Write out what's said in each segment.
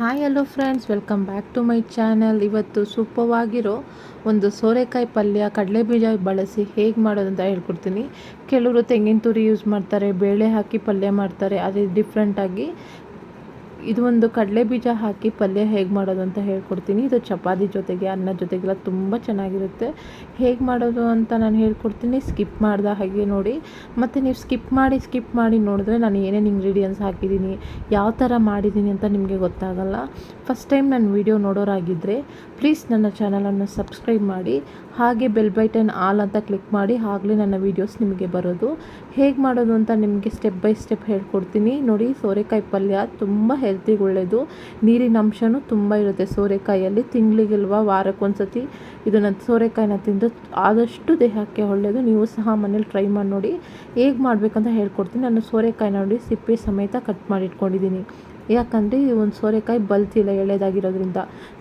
Hi hello friends welcome back to my channel ಇವತ್ತು ಸೂಪವಾಗಿರೋ ಒಂದು ಸೋರೆಕಾಯಿ ಪಲ್ಯ ಕಡಲೆ ಬೀಜ ಬಳಸಿ ಹೇಗೆ ಮಾಡೋದು ಅಂತ ಹೇಳ್ಕೊಡ್ತೀನಿ. ಕೆಲವರು ತೆಂಗಿನ ತುರಿ ಯೂಸ್ ಮಾಡ್ತಾರೆ, ಬೇಳೆ ಹಾಕಿ ಪಲ್ಯ ಮಾಡ್ತಾರೆ. ಅದೇ ಡಿಫ್ರೆಂಟಾಗಿ ಇದು ಒಂದು ಕಡಲೆ ಬೀಜ ಹಾಕಿ ಪಲ್ಯ ಹೇಗೆ ಮಾಡೋದು ಅಂತ ಹೇಳ್ಕೊಡ್ತೀನಿ. ಇದು ಚಪಾತಿ ಜೊತೆಗೆ, ಅನ್ನ ಜೊತೆಗೆಲ್ಲ ತುಂಬ ಚೆನ್ನಾಗಿರುತ್ತೆ. ಹೇಗೆ ಮಾಡೋದು ಅಂತ ನಾನು ಹೇಳ್ಕೊಡ್ತೀನಿ. ಸ್ಕಿಪ್ ಮಾಡಿದ ಹಾಗೆ ನೋಡಿ. ಮತ್ತು ನೀವು ಸ್ಕಿಪ್ ಮಾಡಿ ಸ್ಕಿಪ್ ಮಾಡಿ ನೋಡಿದ್ರೆ ನಾನು ಏನೇನು ಇಂಗ್ರೀಡಿಯೆಂಟ್ಸ್ ಹಾಕಿದ್ದೀನಿ, ಯಾವ ಥರ ಮಾಡಿದ್ದೀನಿ ಅಂತ ನಿಮಗೆ ಗೊತ್ತಾಗಲ್ಲ. ಫಸ್ಟ್ ಟೈಮ್ ನನ್ನ ವೀಡಿಯೋ ನೋಡೋರಾಗಿದ್ದರೆ ಪ್ಲೀಸ್ ನನ್ನ ಚಾನಲನ್ನು ಸಬ್ಸ್ಕ್ರೈಬ್ ಮಾಡಿ, ಹಾಗೆ ಬೆಲ್ ಬೈಟನ್ ಆಲ್ ಅಂತ ಕ್ಲಿಕ್ ಮಾಡಿ, ಆಗಲೇ ನನ್ನ ವೀಡಿಯೋಸ್ ನಿಮಗೆ ಬರೋದು. ಹೇಗೆ ಮಾಡೋದು ಅಂತ ನಿಮಗೆ ಸ್ಟೆಪ್ ಬೈ ಸ್ಟೆಪ್ ಹೇಳ್ಕೊಡ್ತೀನಿ. ನೋಡಿ ಸೋರೆಕಾಯಿ ಪಲ್ಯ ತುಂಬ ಹೆಲ್ತಿಗೆ ಒಳ್ಳೆಯದು ನೀರಿನ ಅಂಶವೂ ತುಂಬ ಇರುತ್ತೆ. ಸೋರೆಕಾಯಲ್ಲಿ ತಿಂಗಳಿಗಿಲ್ವ ವಾರಕ್ಕೊಂದ್ಸತಿ ಇದನ್ನು ಸೋರೆಕಾಯಿನ ತಿಂದು ಆದಷ್ಟು ದೇಹಕ್ಕೆ ಒಳ್ಳೆಯದು ನೀವು ಸಹ ಮನೇಲಿ ಟ್ರೈ ಮಾಡಿ ನೋಡಿ. ಹೇಗೆ ಮಾಡಬೇಕಂತ ಹೇಳ್ಕೊಡ್ತೀನಿ. ನಾನು ಸೋರೆಕಾಯಿ ನೋಡಿ ಸಿಪ್ಪೆ ಸಮೇತ ಕಟ್ ಮಾಡಿ ಇಟ್ಕೊಂಡಿದ್ದೀನಿ. ಯಾಕಂದರೆ ಈ ಒಂದು ಸೋರೆಕಾಯಿ ಬಲ್ತಿಲ್ಲ ಎಳೆದಾಗಿರೋದ್ರಿಂದ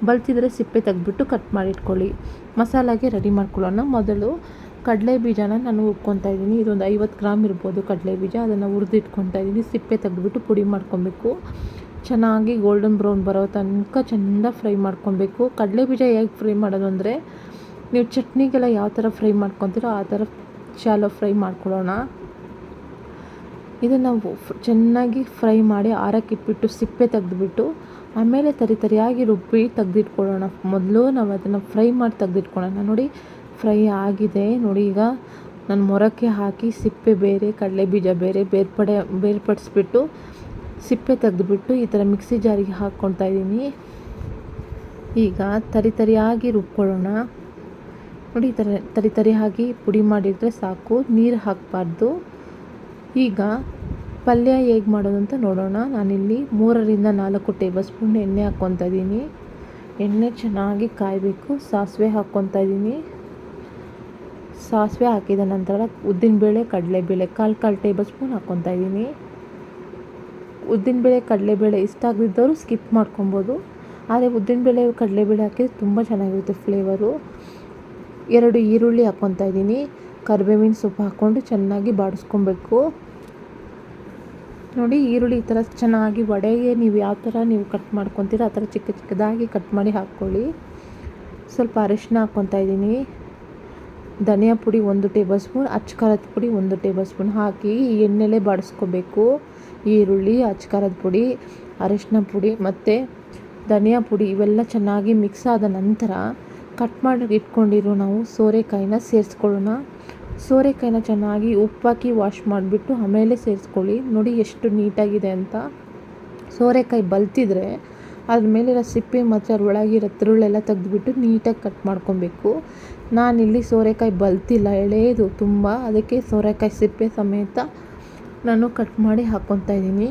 ಬಲ್ತಿದ್ರೆ ಸಿಪ್ಪೆ ತೆಗೆದ್ಬಿಟ್ಟು ಕಟ್ ಮಾಡಿ ಇಟ್ಕೊಳ್ಳಿ. ಮಸಾಲಾಗೆ ರೆಡಿ ಮಾಡ್ಕೊಳ್ಳೋಣ. ಮೊದಲು ಕಡಲೆ ಬೀಜನ ನಾನು ಹುರ್ಕೊತಾ ಇದ್ದೀನಿ. ಇದೊಂದು ಐವತ್ತು ಗ್ರಾಮ್ ಇರ್ಬೋದು ಕಡಲೆ ಬೀಜ. ಅದನ್ನು ಹುರಿದಿಟ್ಕೊತಾ ಇದ್ದೀನಿ. ಸಿಪ್ಪೆ ತೆಗೆದ್ಬಿಟ್ಟು ಪುಡಿ ಮಾಡ್ಕೊಬೇಕು. ಚೆನ್ನಾಗಿ ಗೋಲ್ಡನ್ ಬ್ರೌನ್ ಬರೋ ತನಕ ಚೆಂದ ಫ್ರೈ ಮಾಡ್ಕೊಬೇಕು. ಕಡಲೆ ಬೀಜ ಹೇಗೆ ಫ್ರೈ ಮಾಡೋದು ಅಂದರೆ, ನೀವು ಚಟ್ನಿಗೆಲ್ಲ ಯಾವ ಥರ ಫ್ರೈ ಮಾಡ್ಕೊತೀರೋ ಆ ಥರ ಶಾಲೋ ಫ್ರೈ ಮಾಡ್ಕೊಳ್ಳೋಣ ಇದನ್ನು ಚೆನ್ನಾಗಿ ಫ್ರೈ ಮಾಡಿ ಆರಕ್ಕಿಟ್ಬಿಟ್ಟು ಸಿಪ್ಪೆ ತೆಗೆದುಬಿಟ್ಟು, ಆಮೇಲೆ ತರಿ ತರಿಯಾಗಿ ರುಬ್ಬಿ ತೆಗೆದಿಟ್ಕೊಳ್ಳೋಣ. ಮೊದಲು ನಾವು ಅದನ್ನು ಫ್ರೈ ಮಾಡಿ ತೆಗೆದಿಟ್ಕೊಳ್ಳೋಣ. ನೋಡಿ ಫ್ರೈ ಆಗಿದೆ. ನೋಡಿ ಈಗ ನಾನು ಮೊರಕ್ಕೆ ಹಾಕಿ ಸಿಪ್ಪೆ ಬೇರೆ, ಕಡಲೆ ಬೀಜ ಬೇರೆ ಬೇರ್ಪಡೆ, ಬೇರ್ಪಡಿಸ್ಬಿಟ್ಟು ಸಿಪ್ಪೆ ತೆಗೆದುಬಿಟ್ಟು ಈ ಥರ ಮಿಕ್ಸಿ ಜಾರಿಗೆ ಹಾಕ್ಕೊಳ್ತಾ ಇದ್ದೀನಿ. ಈಗ ತರಿ ತರಿಯಾಗಿ ರುಬ್ಕೊಳ್ಳೋಣ. ನೋಡಿ ಈ ಥರ ತರಿ ತರಿಯಾಗಿ ಪುಡಿ ಮಾಡಿದರೆ ಸಾಕು, ನೀರು ಹಾಕಬಾರ್ದು. ಈಗ ಪಲ್ಯ ಹೇಗೆ ಮಾಡೋದು ಅಂತ ನೋಡೋಣ. ನಾನಿಲ್ಲಿ ಮೂರರಿಂದ ನಾಲ್ಕು ಟೇಬಲ್ ಸ್ಪೂನ್ ಎಣ್ಣೆ ಹಾಕ್ಕೊತಾ ಇದ್ದೀನಿ. ಎಣ್ಣೆ ಚೆನ್ನಾಗಿ ಕಾಯಬೇಕು, ಸಾಸಿವೆ ಹಾಕ್ಕೊತಾ ಇದ್ದೀನಿ. ಸಾಸಿವೆ ಹಾಕಿದ ನಂತರ ಉದ್ದಿನಬೇಳೆ ಕಡಲೆಬೇಳೆ, ಕಾಲು ಕಾಲು ಟೇಬಲ್ ಸ್ಪೂನ್ ಹಾಕ್ಕೊತಾ ಇದ್ದೀನಿ. ಉದ್ದಿನಬೇಳೆ ಕಡಲೆಬೇಳೆ ಇಷ್ಟ ಆಗದಿದ್ದವರು ಸ್ಕಿಪ್ ಮಾಡ್ಕೊಬೋದು. ಆದರೆ ಉದ್ದಿನ ಉದ್ದಿನಬೇಳೆ ಕಡಲೆಬೇಳೆ ಹಾಕಿದ್ರೆ ತುಂಬ ಚೆನ್ನಾಗಿರುತ್ತೆ ಫ್ಲೇವರು ಎರಡು ಈರುಳ್ಳಿ ಹಾಕ್ಕೊತಾ ಇದ್ದೀನಿ. ಕರಿಬೇವಿನ ಸೊಪ್ಪು ಹಾಕ್ಕೊಂಡು ಚೆನ್ನಾಗಿ ಬಾಡಿಸ್ಕೊಬೇಕು. ನೋಡಿ ಈರುಳ್ಳಿ ಈ ಥರ ಚೆನ್ನಾಗಿ ವಡೆಗೆ ನೀವು ಯಾವ ಥರ ನೀವು ಕಟ್ ಮಾಡ್ಕೊತೀರ ಆ ಥರ ಚಿಕ್ಕ ಚಿಕ್ಕದಾಗಿ ಕಟ್ ಮಾಡಿ ಹಾಕ್ಕೊಳ್ಳಿ. ಸ್ವಲ್ಪ ಅರಿಶಿನ ಹಾಕ್ಕೊತಾ ಇದ್ದೀನಿ. ಧನಿಯಾ ಪುಡಿ ಒಂದು ಟೇಬಲ್ ಸ್ಪೂನ್ ಖಾರದ ಪುಡಿ ಒಂದು ಟೇಬಲ್ ಸ್ಪೂನ್ ಹಾಕಿ ಎಣ್ಣೆಲೆ ಬಾಡಿಸ್ಕೋಬೇಕು. ಈರುಳ್ಳಿ, ಅಚ್ಕಾರದ ಪುಡಿ, ಅರಿಶಿನ ಪುಡಿ ಮತ್ತು ಧನಿಯಾ ಪುಡಿ ಇವೆಲ್ಲ ಚೆನ್ನಾಗಿ ಮಿಕ್ಸ್ ಆದ ನಂತರ ಕಟ್ ಮಾಡಿ ಇಟ್ಕೊಂಡಿರೋ ನಾವು ಸೋರೆಕಾಯಿನ ಸೇರಿಸ್ಕೊಳ್ಳೋಣ. ಸೋರೆಕಾಯಿನ ಚೆನ್ನಾಗಿ ಉಪ್ಪಾಕಿ ವಾಶ್ ಮಾಡಿಬಿಟ್ಟು ಆಮೇಲೆ ಸೇರಿಸ್ಕೊಳ್ಳಿ. ನೋಡಿ ಎಷ್ಟು ನೀಟಾಗಿದೆ ಅಂತ. ಸೋರೆಕಾಯಿ ಬಲ್ತಿದ್ರೆ ಅದ್ರ ಮೇಲಿರೋ ಸಿಪ್ಪೆ ಮತ್ತು ಅದ್ರ ಒಳಗಿರೋ ತಿರುಳೆಲ್ಲ ತೆಗೆದುಬಿಟ್ಟು ನೀಟಾಗಿ ಕಟ್ ಮಾಡ್ಕೊಬೇಕು. ನಾನಿಲ್ಲಿ ಸೋರೆಕಾಯಿ ಬಲ್ತಿಲ್ಲ, ಎಳೆಯದು ತುಂಬ. ಅದಕ್ಕೆ ಸೋರೆಕಾಯಿ ಸಿಪ್ಪೆ ಸಮೇತ ನಾನು ಕಟ್ ಮಾಡಿ ಹಾಕ್ಕೊತಾ ಇದ್ದೀನಿ.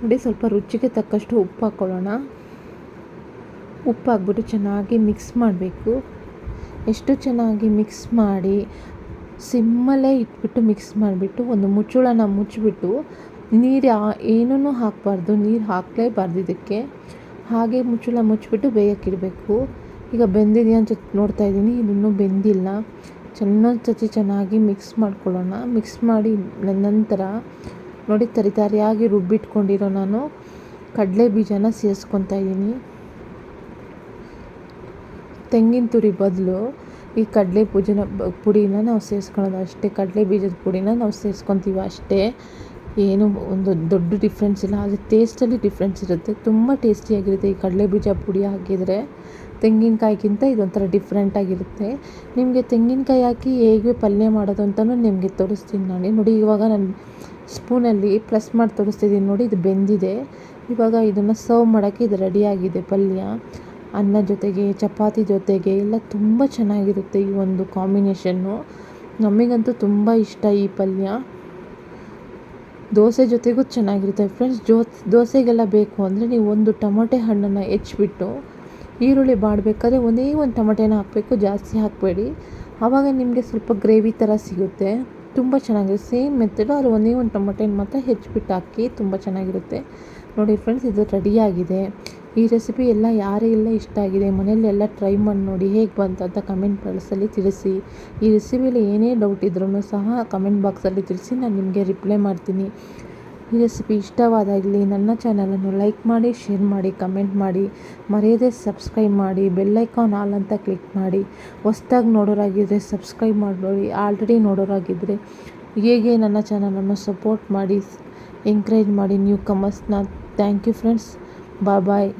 ನೋಡಿ ಸ್ವಲ್ಪ ರುಚಿಗೆ ತಕ್ಕಷ್ಟು ಉಪ್ಪು ಹಾಕ್ಕೊಳ್ಳೋಣ ಉಪ್ಪು ಹಾಕ್ಬಿಟ್ಟು ಚೆನ್ನಾಗಿ ಮಿಕ್ಸ್ ಮಾಡಬೇಕು. ಎಷ್ಟು ಚೆನ್ನಾಗಿ ಮಿಕ್ಸ್ ಮಾಡಿ, ಸಿಮ್ಮಲ್ಲೇ ಇಟ್ಬಿಟ್ಟು ಮಿಕ್ಸ್ ಮಾಡಿಬಿಟ್ಟು ಒಂದು ಮುಚ್ಚಳನ ಮುಚ್ಚಿಬಿಟ್ಟು ನೀರು ಏನೂ ಹಾಕಬಾರ್ದು, ನೀರು ಹಾಕಲೇಬಾರ್ದು ಇದಕ್ಕೆ. ಹಾಗೆ ಮುಚ್ಚುಳ ಮುಚ್ಚಿಬಿಟ್ಟು ಬೇಯಕ್ಕಿಡಬೇಕು ಈಗ ಬೆಂದಿದೆಯಾ ಅಂತ ನೋಡ್ತಾ ಇದ್ದೀನಿ, ಇನ್ನೂ ಬೆಂದಿಲ್ಲ. ಚೆನ್ನಾಗಿ ಚಚ್ಚಿ ಚೆನ್ನಾಗಿ ಮಿಕ್ಸ್ ಮಾಡ್ಕೊಳ್ಳೋಣ. ಮಿಕ್ಸ್ ಮಾಡಿ ನಂತರ ನೋಡಿ ತರಿ ತರಿಯಾಗಿ ರುಬ್ಬಿಟ್ಕೊಂಡಿರೋ ನಾನು ಕಡಲೆ ಬೀಜನ ಸೇರಿಸ್ಕೊತಾ ಇದ್ದೀನಿ. ತೆಂಗಿನ ತುರಿ ಬದಲು ಈ ಕಡಲೆ ಪೂಜನ ಪುಡಿನ ನಾವು ಸೇರಿಸ್ಕೊಳ್ಳೋದು ಅಷ್ಟೇ. ಕಡಲೆ ಬೀಜದ ಪುಡಿನ ನಾವು ಸೇರಿಸ್ಕೊತೀವಿ ಅಷ್ಟೇ. ಏನು ಒಂದು ದೊಡ್ಡ ಡಿಫ್ರೆನ್ಸ್ ಇಲ್ಲ. ಆದರೆ ಟೇಸ್ಟಲ್ಲಿ ಡಿಫ್ರೆನ್ಸ್ ಇರುತ್ತೆ. ತುಂಬ ಟೇಸ್ಟಿಯಾಗಿರುತ್ತೆ ಈ ಕಡಲೆ ಬೀಜ ಪುಡಿ ಹಾಕಿದರೆ. ತೆಂಗಿನಕಾಯಿಗಿಂತ ಇದೊಂಥರ ಡಿಫ್ರೆಂಟಾಗಿರುತ್ತೆ ನಿಮಗೆ ತೆಂಗಿನಕಾಯಿ ಹಾಕಿ ಹೇಗೆ ಪಲ್ಯ ಮಾಡೋದು ಅಂತಲೂ ನಿಮಗೆ ತೋರಿಸ್ತೀನಿ ನಾನು. ನೋಡಿ, ಇವಾಗ ನಾನು ಸ್ಪೂನಲ್ಲಿ ಪ್ರೆಸ್ ಮಾಡಿ ತೋರಿಸ್ತಿದ್ದೀನಿ ನೋಡಿ, ಇದು ಬೆಂದಿದೆ. ಇವಾಗ ಇದನ್ನು ಸರ್ವ್ ಮಾಡೋಕ್ಕೆ ಇದು ರೆಡಿಯಾಗಿದೆ ಪಲ್ಯ. ಅನ್ನ ಜೊತೆಗೆ, ಚಪಾತಿ ಜೊತೆಗೆ, ಎಲ್ಲ ತುಂಬ ಚೆನ್ನಾಗಿರುತ್ತೆ ಈ ಒಂದು ಕಾಂಬಿನೇಷನ್ನು ನಮಗಂತೂ ತುಂಬ ಇಷ್ಟ ಈ ಪಲ್ಯ. ದೋಸೆ ಜೊತೆಗೂ ಚೆನ್ನಾಗಿರುತ್ತೆ ಫ್ರೆಂಡ್ಸ್ ಜೋ, ದೋಸೆಗೆಲ್ಲ ಬೇಕು ಅಂದರೆ ನೀವು ಒಂದು ಟೊಮೊಟೆ ಹಣ್ಣನ್ನು ಹೆಚ್ಚಿಬಿಟ್ಟು ಈರುಳ್ಳಿ ಬಾಡಬೇಕಾದ್ರೆ ಒಂದೇ ಒಂದು ಟೊಮಟೆನ ಹಾಕಬೇಕು, ಜಾಸ್ತಿ ಹಾಕಬೇಡಿ. ಆವಾಗ ನಿಮಗೆ ಸ್ವಲ್ಪ ಗ್ರೇವಿ ಥರ ಸಿಗುತ್ತೆ. ತುಂಬ ಚೆನ್ನಾಗಿರುತ್ತೆ ಸೇಮ್ ಮೆಥಡು, ಅದು ಒಂದೇ ಒಂದು ಟೊಮಟೆನ ಮಾತ್ರ ಹೆಚ್ಚಿಬಿಟ್ಟು ಹಾಕಿ ತುಂಬ ಚೆನ್ನಾಗಿರುತ್ತೆ. ನೋಡಿ ಫ್ರೆಂಡ್ಸ್, ಇದು ರೆಡಿಯಾಗಿದೆ. ಈ ರೆಸಿಪಿ ಎಲ್ಲ ಯಾರಿಗೆಲ್ಲ ಇಷ್ಟ ಆಗಿದೆ, ಮನೆಯಲ್ಲಿ ಎಲ್ಲ ಟ್ರೈ ಮಾಡಿ ನೋಡಿ, ಹೇಗೆ ಬಂತು ಅಂತ ಕಮೆಂಟ್ ಬಾಕ್ಸಲ್ಲಿ ತಿಳಿಸಿ. ಈ ರೆಸಿಪಿಯಲ್ಲಿ ಏನೇ ಡೌಟ್ ಇದ್ರೂ ಸಹ ಕಮೆಂಟ್ ಬಾಕ್ಸಲ್ಲಿ ತಿಳಿಸಿ, ನಾನು ನಿಮಗೆ ರಿಪ್ಲೈ ಮಾಡ್ತೀನಿ. ಈ ರೆಸಿಪಿ ಇಷ್ಟವಾದಾಗಲಿ ನನ್ನ ಚಾನಲನ್ನು ಲೈಕ್ ಮಾಡಿ, ಶೇರ್ ಮಾಡಿ, ಕಮೆಂಟ್ ಮಾಡಿ. ಮರೆಯದೆ ಸಬ್ಸ್ಕ್ರೈಬ್ ಮಾಡಿ ಬೆಲ್ಲೈಕಾನ್ ಆಲ್ ಅಂತ ಕ್ಲಿಕ್ ಮಾಡಿ. ಹೊಸ್ದಾಗಿ ನೋಡೋರಾಗಿದ್ದರೆ ಸಬ್ಸ್ಕ್ರೈಬ್ ಮಾಡಿ ಆಲ್ರೆಡಿ ನೋಡೋರಾಗಿದ್ದರೆ ಹೇಗೆ ನನ್ನ ಚಾನಲನ್ನು ಸಪೋರ್ಟ್ ಮಾಡಿ ಎಂಕರೇಜ್ ಮಾಡಿ new ಕಮರ್ಸ್ನ thank you friends. Bye bye.